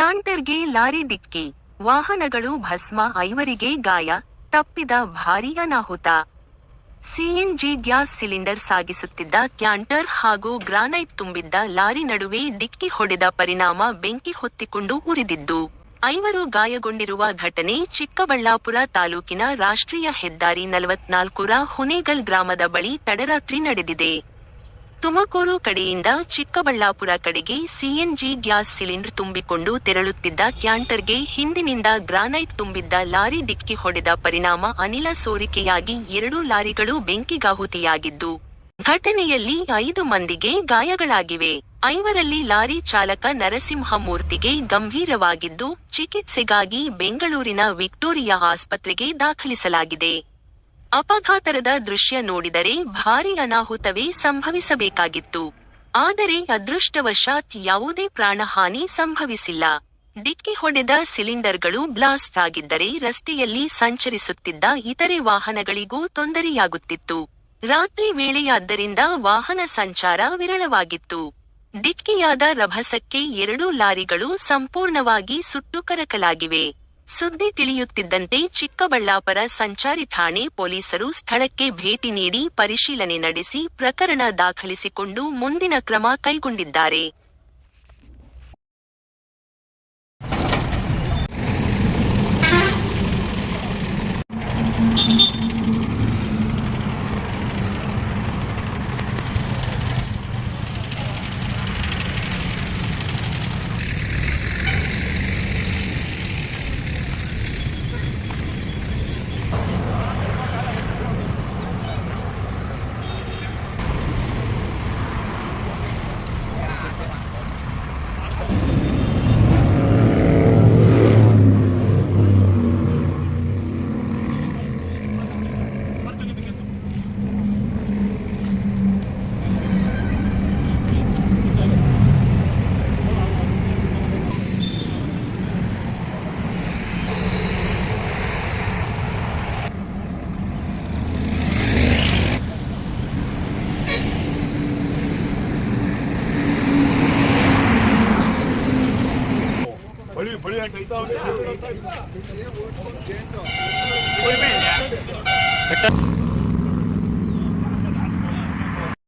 ಕ್ಯಾಂಟರ್ಗೆ lorry ಡಿಕ್ಕಿ, ವಾಹನಗಳು ಭಸ್ಮ, ಐವರಿಗೆ ಗಾಯ, ತಪ್ಪಿದ ಭಾರೀ ಅನಾಹುತ. ಸಿಎನ್ಜಿ ಗ್ಯಾಸ್ ಸಿಲಿಂಡರ್ ಸಾಗಿಸುತ್ತಿದ್ದ ಕ್ಯಾಂಟರ್ ಹಾಗೂ ಗ್ರಾನೈಟ್ ತುಂಬಿದ್ದ ಲಾರಿ ನಡುವೆ ಡಿಕ್ಕಿ ಹೊಡೆದ ಪರಿಣಾಮ ಬೆಂಕಿ ಹೊತ್ತಿಕೊಂಡು ಉರಿದಿದ್ದು, ಐವರು ಗಾಯಗೊಂಡಿರುವ ಘಟನೆ ಚಿಕ್ಕಬಳ್ಳಾಪುರ ತಾಲೂಕಿನ ರಾಷ್ಟ್ರೀಯ ಹೆದ್ದಾರಿ ನಲವತ್ನಾಲ್ಕುರ ಹುನೇಗಲ್ ಗ್ರಾಮದ ಬಳಿ ತಡರಾತ್ರಿ ನಡೆದಿದೆ. ತುಮಕೂರು ಕಡೆಯಿಂದ ಚಿಕ್ಕಬಳ್ಳಾಪುರ ಕಡೆಗೆ ಸಿಎನ್ಜಿ ಗ್ಯಾಸ್ ಸಿಲಿಂಡರ್ ತುಂಬಿಕೊಂಡು ತೆರಳುತ್ತಿದ್ದ ಕ್ಯಾಂಟರ್ಗೆ ಹಿಂದಿನಿಂದ ಗ್ರಾನೈಟ್ ತುಂಬಿದ್ದ ಲಾರಿ ಡಿಕ್ಕಿ ಹೊಡೆದ ಪರಿಣಾಮ ಅನಿಲ ಸೋರಿಕೆಯಾಗಿ ಎರಡೂ ಲಾರಿಗಳು ಬೆಂಕಿಗಾಹುತಿಯಾಗಿದ್ದು, ಘಟನೆಯಲ್ಲಿ ಐದು ಮಂದಿಗೆ ಗಾಯಗಳಾಗಿವೆ. ಐವರಲ್ಲಿ ಲಾರಿ ಚಾಲಕ ನರಸಿಂಹಮೂರ್ತಿಗೆ ಗಂಭೀರವಾಗಿದ್ದು, ಚಿಕಿತ್ಸೆಗಾಗಿ ಬೆಂಗಳೂರಿನ ವಿಕ್ಟೋರಿಯಾ ಆಸ್ಪತ್ರೆಗೆ ದಾಖಲಿಸಲಾಗಿದೆ. ಅಪಘಾತರದ ದೃಶ್ಯ ನೋಡಿದರೆ ಭಾರಿ ಅನಾಹುತವೇ ಸಂಭವಿಸಬೇಕಾಗಿತ್ತು. ಆದರೆ ಅದೃಷ್ಟವಶಾತ್ ಯಾವುದೇ ಪ್ರಾಣಹಾನಿ ಸಂಭವಿಸಿಲ್ಲ. ಡಿಕ್ಕಿ ಹೊಡೆದ ಸಿಲಿಂಡರ್ಗಳು ಬ್ಲಾಸ್ಟ್ ಆಗಿದ್ದರೆ ರಸ್ತೆಯಲ್ಲಿ ಸಂಚರಿಸುತ್ತಿದ್ದ ಇತರೆ ವಾಹನಗಳಿಗೂ ತೊಂದರೆಯಾಗುತ್ತಿತ್ತು. ರಾತ್ರಿ ವೇಳೆಯಾದ್ದರಿಂದ ವಾಹನ ಸಂಚಾರ ವಿರಳವಾಗಿತ್ತು. ಡಿಕ್ಕಿಯಾದ ರಭಸಕ್ಕೆ ಎರಡೂ ಲಾರಿಗಳು ಸಂಪೂರ್ಣವಾಗಿ ಸುಟ್ಟು ಕರಕಲಾಗಿವೆ. ಸುದ್ದಿ ತಿಳಿಯುತ್ತಿದ್ದಂತೆ ಚಿಕ್ಕಬಳ್ಳಾಪುರ ಸಂಚಾರಿ ಠಾಣೆ ಪೊಲೀಸರು ಸ್ಥಳಕ್ಕೆ ಭೇಟಿ ನೀಡಿ ಪರಿಶೀಲನೆ ನಡೆಸಿ ಪ್ರಕರಣ ದಾಖಲಿಸಿಕೊಂಡು ಮುಂದಿನ ಕ್ರಮ ಕೈಗೊಂಡಿದ್ದಾರೆ. ಬಳಿ ಬಳಿ ಹಾಕೈತಾ ಅವ್ನಿಗೆ?